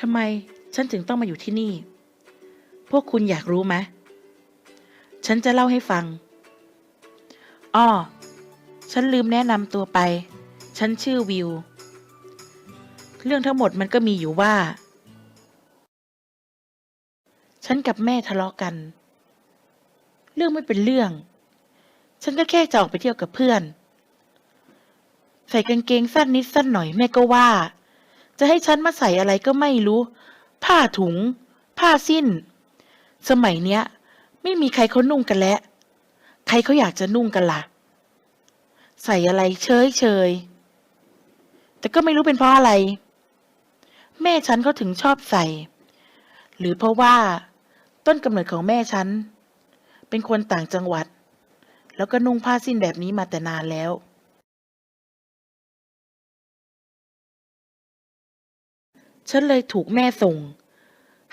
ทำไมฉันถึงต้องมาอยู่ที่นี่ พวกคุณอยากรู้ไหม ฉันจะเล่าให้ฟัง อ้อ ฉันลืมแนะนำตัวไป ฉันชื่อวิว เรื่องทั้งหมดมันก็มีอยู่ว่า ฉันกับแม่ทะเลาะกัน เรื่องไม่เป็นเรื่อง ฉันก็แค่จะออกไปเที่ยวกับเพื่อน ใส่กางเกงสั้นนิดสั้นหน่อยแม่ก็ว่า จะให้ฉันมาใส่อะไรก็ไม่รู้ ผ้าถุง ผ้าสิ้น สมัยเนี้ย ไม่มีใครเขานุ่งกันแล้ว ใครเขาอยากจะนุ่งกันล่ะ ใส่อะไรเฉยเฉยแต่ก็ไม่รู้เป็นเพราะอะไร แม่ฉันก็ถึงชอบใส่ หรือเพราะว่า ต้นกำเนิดของแม่ฉัน เป็นคนต่างจังหวัด แล้วก็นุ่งผ้าสิ้นแบบนี้มาแต่นานแล้ว ฉันเลยถูกแม่ส่ง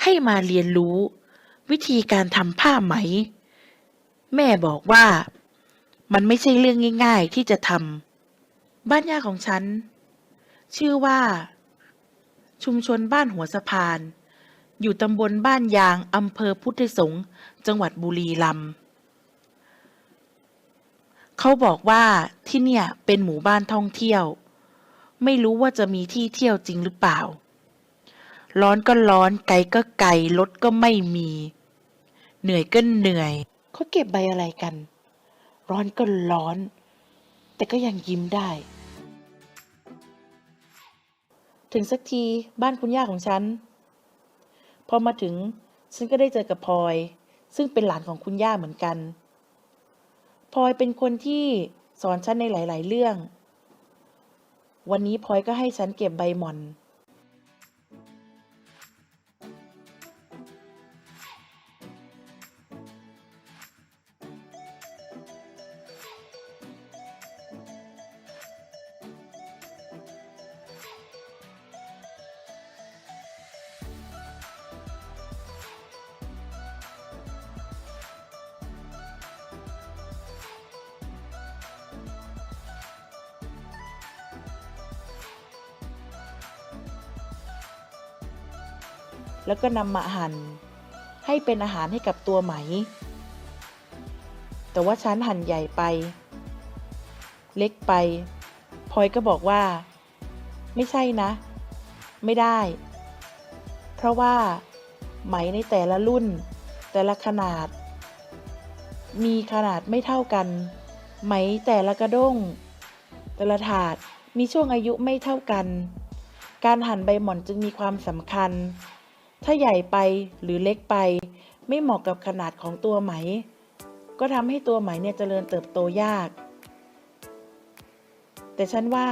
ให้มาเรียนรู้ วิธีการทำผ้าไหม แม่บอกว่ามันไม่ใช่เรื่องง่าย ๆ ที่จะทำบ้านย่าของฉัน ชื่อว่า ชุมชนบ้านหัวสะพาน อยู่ตำบลบ้านยางอำเภอพุทธสงฆ์จังหวัดบุรีรัมย์เขาบอกว่าที่เนี่ยเป็นหมู่บ้านท่องเที่ยว ไม่รู้ว่าจะมีที่เที่ยวจริงหรือเปล่า ร้อนก็ร้อน ไกลก็ไกล รถก็ไม่มี เหนื่อยก็เหนื่อย เขาเก็บใบอะไรกัน ร้อนก็ร้อน แต่ก็ยังยิ้มได้ ถึงสักทีบ้านคุณย่าของฉัน พอมาถึงฉันก็ได้เจอกับพลอย ซึ่งเป็นหลานของคุณย่าเหมือนกันพลอยเป็นคนที่สอนฉันในหลาย ๆ เรื่อง วันนี้พลอยก็ให้ฉันเก็บใบหม่อน แล้วก็นำมาหั่นให้เป็นอาหารให้กับตัวไหม แต่ว่าฉันหั่นใหญ่ไป เล็กไปพลอยก็บอกว่า ไม่ใช่นะ ไม่ได้ เพราะว่าไหมในแต่ละรุ่น แต่ละขนาด มีขนาดไม่เท่ากัน ไหมแต่ละกระด้ง แต่ละถาดมีช่วงอายุไม่เท่ากัน การหั่นใบหม่อนจึงมีความสำคัญ ถ้าใหญ่ไปหรือเล็กไป ไม่เหมาะกับขนาดของตัวไหม ก็ทำให้ตัวไหมเนี่ยเจริญเติบโตยาก แต่ฉันว่า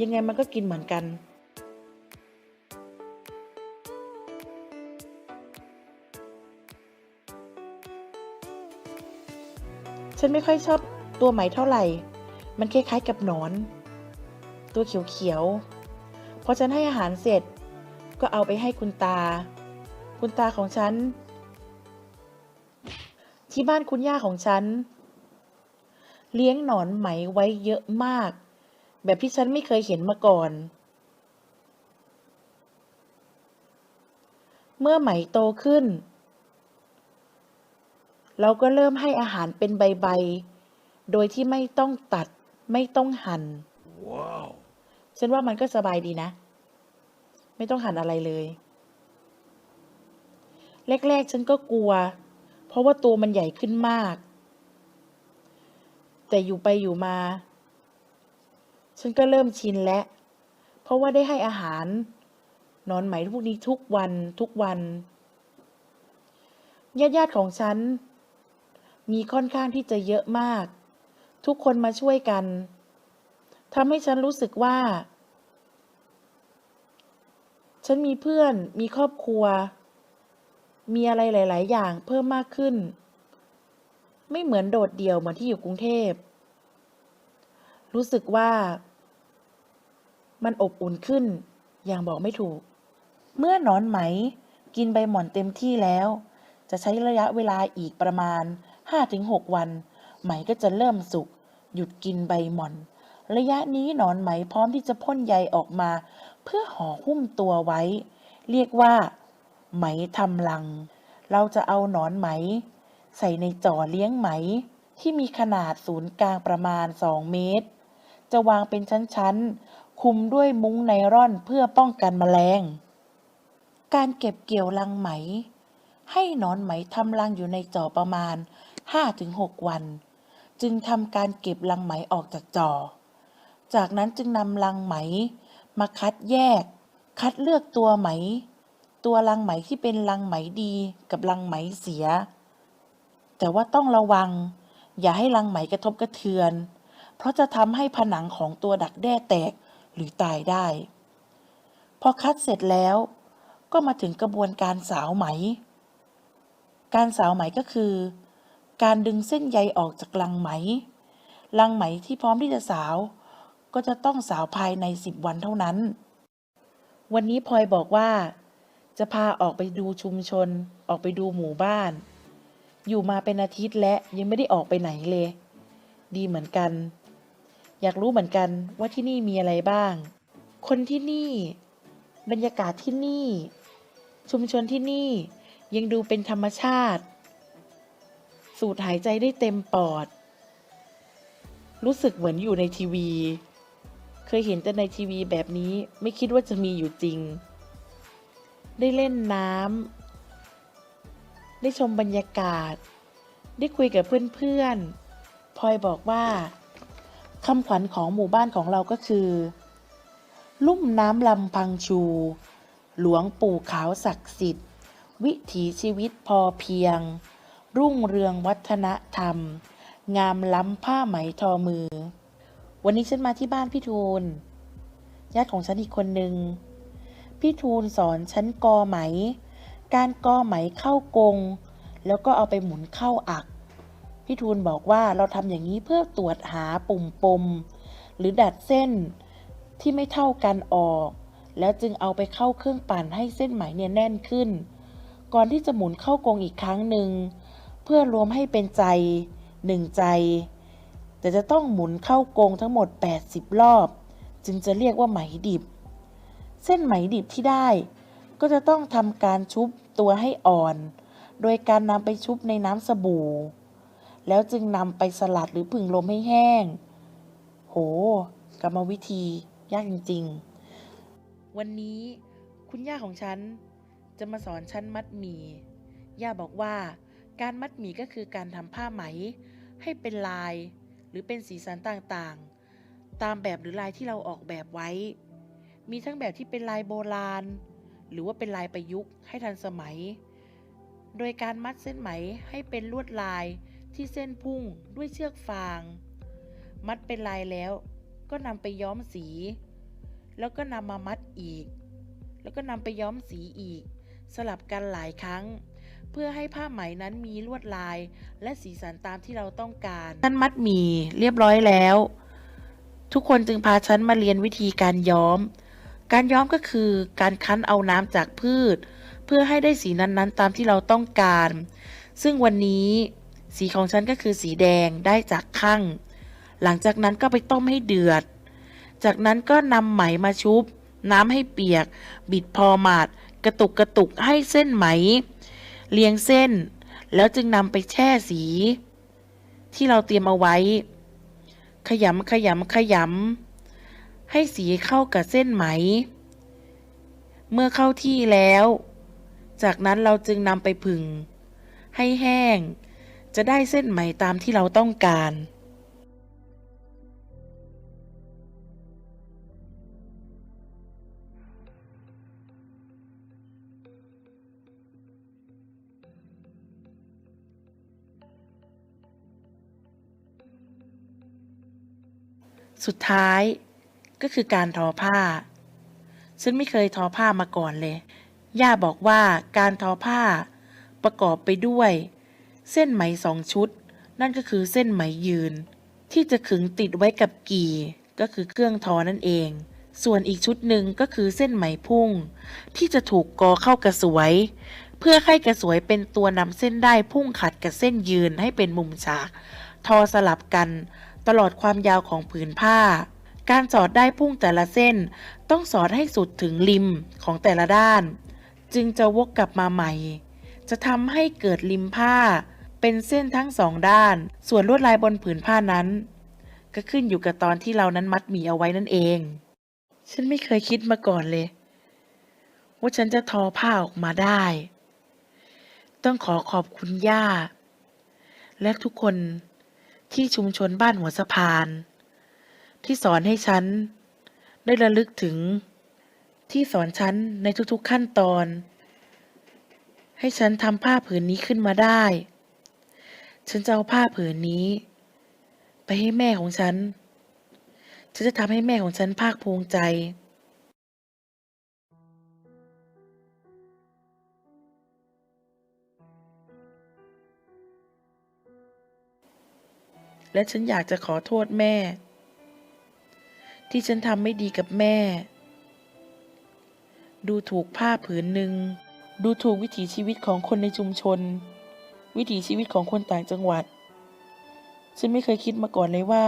ยังไงมันก็กินเหมือนกันฉันไม่ค่อยชอบตัวไหมเท่าไหร่ มันคล้ายๆกับหนอน ตัวเขียวๆ พอฉันให้อาหารเสร็จ ก็เอาไปให้คุณตา คุณตาของฉัน ที่บ้านคุณย่าของฉัน เลี้ยงหนอนไหมไว้เยอะมาก แบบที่ฉันไม่เคยเห็นมาก่อน เมื่อไหมโตขึ้น เราก็เริ่มให้อาหารเป็นใบๆ โดยที่ไม่ต้องตัดไม่ต้องหัน่น Wow. ฉันว่ามันก็สบายดีนะ ไม่ต้องหั่นอะไรเลย แรกๆ ฉันก็กลัว เพราะว่าตัวมันใหญ่ขึ้นมาก แต่อยู่ไปอยู่มา ฉันก็เริ่มชินแล้ว เพราะว่าได้ให้อาหารนอนไหมพวกนี้ทุกวันทุกวันญาติญาติๆของฉัน มีค่อนข้างที่จะเยอะมาก ทุกคนมาช่วยกันทำให้ฉันรู้สึกว่า ฉันมีเพื่อน มีครอบครัว มีอะไรหลาย ๆ อย่างเพิ่มมากขึ้น ไม่เหมือนโดดเดี่ยวเหมือนที่อยู่กรุงเทพ รู้สึกว่า มันอบอุ่นขึ้น อย่างบอกไม่ถูก เมื่อนอนไหม กินใบหม่อนเต็มที่แล้ว จะใช้ระยะเวลาอีกประมาณ 5-6 วัน ไหมก็จะเริ่มสุก หยุดกินใบหม่อน ระยะนี้หนอนไหมพร้อมที่จะพ่นใยออกมา เพื่อห่อหุ้มตัวไว้ เรียกว่า ไหมทำรัง เราจะเอาหนอนไหม ใส่ในจ่อเลี้ยงไหม ที่มีขนาดศูนย์กลางประมาณ 2 เมตร จะวางเป็นชั้นๆ คุมด้วยมุ้งไนร่อนเพื่อป้องกันแมลง การเก็บเกี่ยวรังไหม ให้หนอนไหมทำรังอยู่ในจ่อประมาณ 5-6 วัน จึงทำการเก็บรังไหมออกจากจ่อ จากนั้นจึงนำรังไหม มาคัดแยก คัดเลือกตัวไหม ตัวรังไหมที่เป็นรังไหมดีกับรังไหมเสีย แต่ว่าต้องระวัง อย่าให้รังไหมกระทบกระเทือน เพราะจะทำให้ผนังของตัวดักแด้แตกหรือตายได้ พอคัดเสร็จแล้ว ก็มาถึงกระบวนการสาวไหม การสาวไหมก็คือ การดึงเส้นใยออกจากรังไหมรังไหมที่พร้อมที่จะสาว ก็จะต้องสาวภายในสิบวันเท่านั้น วันนี้พลอยบอกว่า จะพาออกไปดูชุมชน ออกไปดูหมู่บ้าน อยู่มาเป็นอาทิตย์และยังไม่ได้ออกไปไหนเลย ดีเหมือนกัน อยากรู้เหมือนกันว่าที่นี่มีอะไรบ้าง คนที่นี่ บรรยากาศที่นี่ ชุมชนที่นี่ยังดูเป็นธรรมชาติ สูดหายใจได้เต็มปอด รู้สึกเหมือนอยู่ในทีวี เคยเห็นแต่ในทีวีแบบนี้ไม่คิดว่าจะมีอยู่จริง ได้เล่นน้ำได้ชมบรรยากาศ ได้คุยกับเพื่อนๆพลอยบอกว่าคำขวัญของหมู่บ้านของเราก็คือ ลุ่มน้ำลำพังชู หลวงปู่ขาวศักดิ์สิทธิ์ วิถีชีวิตพอเพียง รุ่งเรืองวัฒนธรรม งามล้ำผ้าไหมทอมือ วันนี้ฉันมาที่บ้านพี่ทูลญาติของฉันอีกคนหนึ่งพี่ทูลสอนฉันกอไหม การกอไหมเข้ากง แล้วก็เอาไปหมุนเข้าอัก พี่ทูลบอกว่าเราทำอย่างนี้เพื่อตรวจหาปุ่มปม หรือดัดเส้นที่ไม่เท่ากันออก แล้วจึงเอาไปเข้าเครื่องปั่นให้เส้นไหมเนี่ยแน่นขึ้น ก่อนที่จะหมุนเข้ากงอีกครั้งหนึ่ง เพื่อรวมให้เป็นใจหนึ่งใจ แต่จะต้องหมุนเข้ากงทั้งหมด 80 รอบ จึงจะเรียกว่าไหมดิบ เส้นไหมดิบที่ได้ ก็จะต้องทำการชุบตัวให้อ่อน โดยการนำไปชุบในน้ำสบู่ แล้วจึงนำไปสลัดหรือผึ่งลมให้แห้ง โห กรรมวิธี ยากจริง ๆ วันนี้คุณย่าของฉันจะมาสอนฉันมัดหมี่ ย่าบอกว่า การมัดหมี่ก็คือการทำผ้าไหม ให้เป็นลาย หรือเป็นสีสันต่างๆ ตามแบบหรือลายที่เราออกแบบไว้ มีทั้งแบบที่เป็นลายโบราณ หรือว่าเป็นลายประยุกต์ให้ทันสมัย โดยการมัดเส้นไหมให้เป็นลวดลายที่เส้นพุ่งด้วยเชือกฟาง มัดเป็นลายแล้วก็นำไปย้อมสี แล้วก็นำมามัดอีก แล้วก็นำไปย้อมสีอีก สลับกันหลายครั้ง เพื่อให้ผ้าไหมนั้นมีลวดลาย และสีสันตามที่เราต้องการฉันมัดหมี่เรียบร้อยแล้ว ทุกคนจึงพาฉันมาเรียนวิธีการย้อม การย้อมก็คือการคั้นเอาน้ำจากพืช เพื่อให้ได้สีนั้นๆ ตามที่เราต้องการ ซึ่งวันนี้สีของฉันก็คือสีแดงได้จากข้างหลังจากนั้นก็ไปต้มให้เดือด จากนั้นก็นำไหมมาชุบ น้ำให้เปียก บิดพอหมาด กระตุกกระตุกให้เส้นไหม เรียงเส้น แล้วจึงนำไปแช่สี ที่เราเตรียมเอาไว้ ขยำขยำขยำให้สีเข้ากับเส้นไหม เมื่อเข้าที่แล้ว จากนั้นเราจึงนำไปผึ่ง ให้แห้ง จะได้เส้นไหมตามที่เราต้องการ สุดท้ายก็คือการทอผ้าฉันไม่เคยทอผ้ามาก่อนเลย ย่าบอกว่าการทอผ้าประกอบไปด้วย เส้นไหมสองชุด นั่นก็คือเส้นไหมยืน ที่จะขึงติดไว้กับกี่ก็คือเครื่องทอนั่นเอง ส่วนอีกชุดหนึ่งก็คือเส้นไหมพุ่ง ที่จะถูกกอเข้ากระสวย เพื่อให้กระสวยเป็นตัวนำเส้นได้พุ่งขัดกับเส้นยืนให้เป็นมุมฉาก ทอสลับกัน ตลอดความยาวของผืนผ้า การสอดได้พุ่งแต่ละเส้น ต้องสอดให้สุดถึงริมของแต่ละด้าน จึงจะวกกลับมาใหม่ จะทำให้เกิดริมผ้า เป็นเส้นทั้งสองด้าน ส่วนลวดลายบนผืนผ้านั้น ก็ขึ้นอยู่กับตอนที่เรานั้นมัดหมี่เอาไว้นั่นเอง ฉันไม่เคยคิดมาก่อนเลย ว่าฉันจะทอผ้าออกมาได้ ต้องขอขอบคุณย่า และทุกคน ที่ชุมชนบ้านหัวสะพาน ที่สอนให้ฉัน ได้ระลึกถึง ที่สอนฉันในทุกๆขั้นตอน ให้ฉันทำผ้าผืนนี้ขึ้นมาได้ ฉันจะเอาผ้าผืนนี้ ไปให้แม่ของฉัน ฉันจะทำให้แม่ของฉันภาคภูมิใจ และฉันอยากจะขอโทษแม่ ที่ฉันทำไม่ดีกับแม่ ดูถูกผ้าผืนหนึ่ง ดูถูกวิถีชีวิตของคนในชุมชน วิถีชีวิตของคนต่างจังหวัด ฉันไม่เคยคิดมาก่อนเลยว่า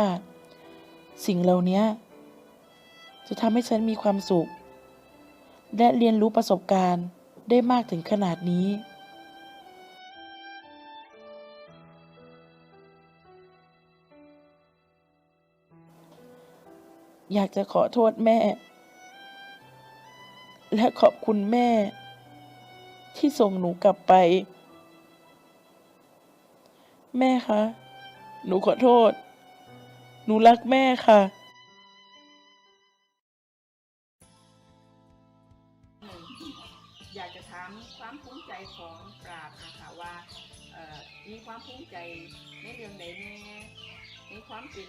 สิ่งเหล่านี้จะทำให้ฉันมีความสุข และเรียนรู้ประสบการณ์ได้มากถึงขนาดนี้ อยากจะขอโทษแม่ และขอบคุณแม่ ที่ส่งหนูกลับไป แม่คะ หนูขอโทษ หนูรักแม่ค่ะอยากจะถามความภูมิใจของปราบนะคะว่ามีความภูมิใจในเรื่องใดแน่ในความเป็น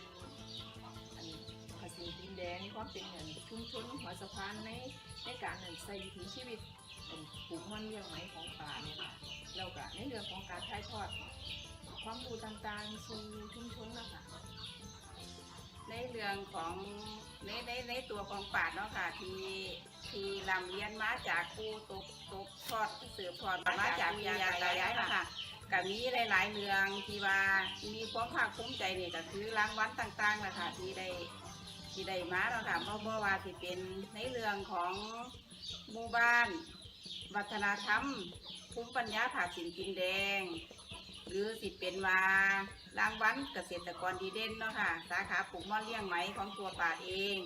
ภาษีดินแดงในความเป็นเหมือนชุมชนหัวสะพานในในการเหมือนใส่วิถีชีวิตเป็นกลุ่มมันเลี้ยงไหมของป่าเนี่ยค่ะแล้วก็ในเรื่องของการถ่ายทอด ความรู้ต่างๆสู่ชุมชนนะคะในเรื่องของในในในตัวของป่าเนาะค่ะที่ที่ลำเลียนมาจากครูตกตกทอดสืบทอดมาจากวิทยาตายายนะคะกับมีหลาย ๆเรื่องที่ว่ามีความภาคภูมิใจเนี่ยก็คือรางวัลต่างๆนะคะที่ได้ ที่ได้มาเนาะค่ะเพราะบ่ว่าที่เป็นในเรื่องของหมู่บ้าน วัฒนธรรมภูมิปัญญาผาสินกินแดง หรือสิเป็นว่ารางวัลเกษตรกรดีเด่นเนาะค่ะ สาขาปลูกม่อนเลี้ยงไหมของตัวป่าเอง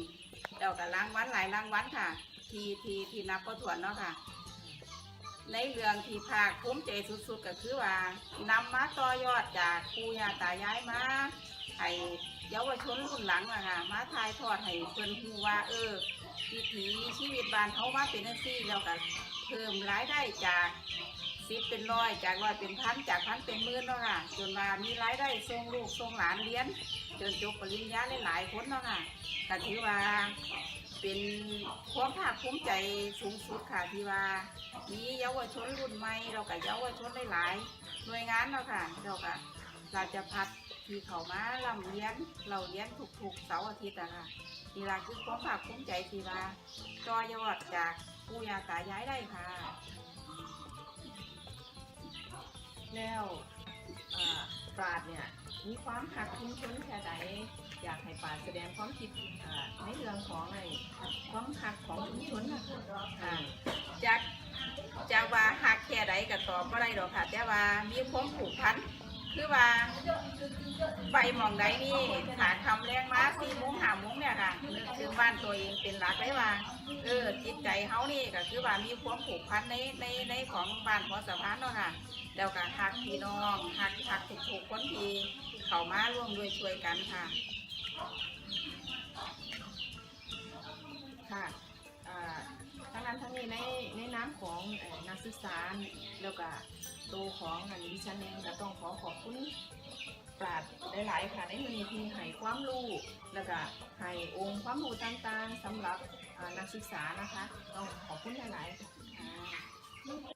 แล้วก็รางวัลหลายรางวัลค่ะ ทีทีที่นับก็ถวนเนาะค่ะ ในเรื่องที่ภาคภูมิใจสุดๆก็คือว่านำมาต่อยอดจากปู่ย่าตายายมา ให้เยาวชนรุ่นหลังอะค่ะมาถ่ายทอดให้เพิ่นฮู้ว่าเออวิถีชีวิตบ้านเขามาเป็นจังซี่แล้วก็เพิ่มรายได้จากสิบเป็นร้อยจากร้อยเป็นพันจากพันเป็นหมื่นเนาะค่ะจนมามีรายได้ส่งลูกส่งหลานเรียน จนจบปริญญาหลายๆคนเนาะค่ะก็ถือว่าเป็นความภาคภูมิใจสูงสุดค่ะที่ว่ามีเยาวชนรุ่นใหม่เรากับเยาวชนหลายๆหน่วยงานเนาะค่ะเรากับราชพัฒ ที่เขามาลำเรียนเราเรียนทุกๆเสาร์อาทิตย์อะค่ะนี่ละคือความภาคภูมิใจที่ว่าต่อยอดจากปู่ย่าตายายได้ค่ะ แล้วเอ่อปราดเนี่ยมีความหักชุมชนแค่ใดอยากให้ปราดแสดงความคิดในเรื่องของไอ้ความหักของชุมชนนะคะอ่าจากจากว่าหักแค่ใดก็ตอบบ่ได้ดอกค่ะ แต่ว่ามีความผูกพัน คือว่าไปหมองใดนี่หาคำแรงมาสี่โมงหาโมงเนี่ยค่ะนึกถึงบ้านตัวเองเป็นหลักได้ว่าเออจิตใจเฮานี่ก็คือว่ามีความผูกพันในในในของบ้านขอสะพานเนาะค่ะแล้วก็หักพี่น้องหักหักทุกๆคนทีเข้ามาร่วมด้วยช่วยกันค่ะ ค่ะอ่า ทั้งนั้นทั้งนี้ในในน้ำของอนักศึกษาแล้วก็ตัวของอันดิฉันเองก็ต้องขอขอบคุณปราดหลายๆค่ะในมือนี้ที่ให้ความรู้แล้วก็ให้องค์ความรู้ต่างๆสำหรับนักศึกษานะคะต้องขอบคุณหลายๆค่ะ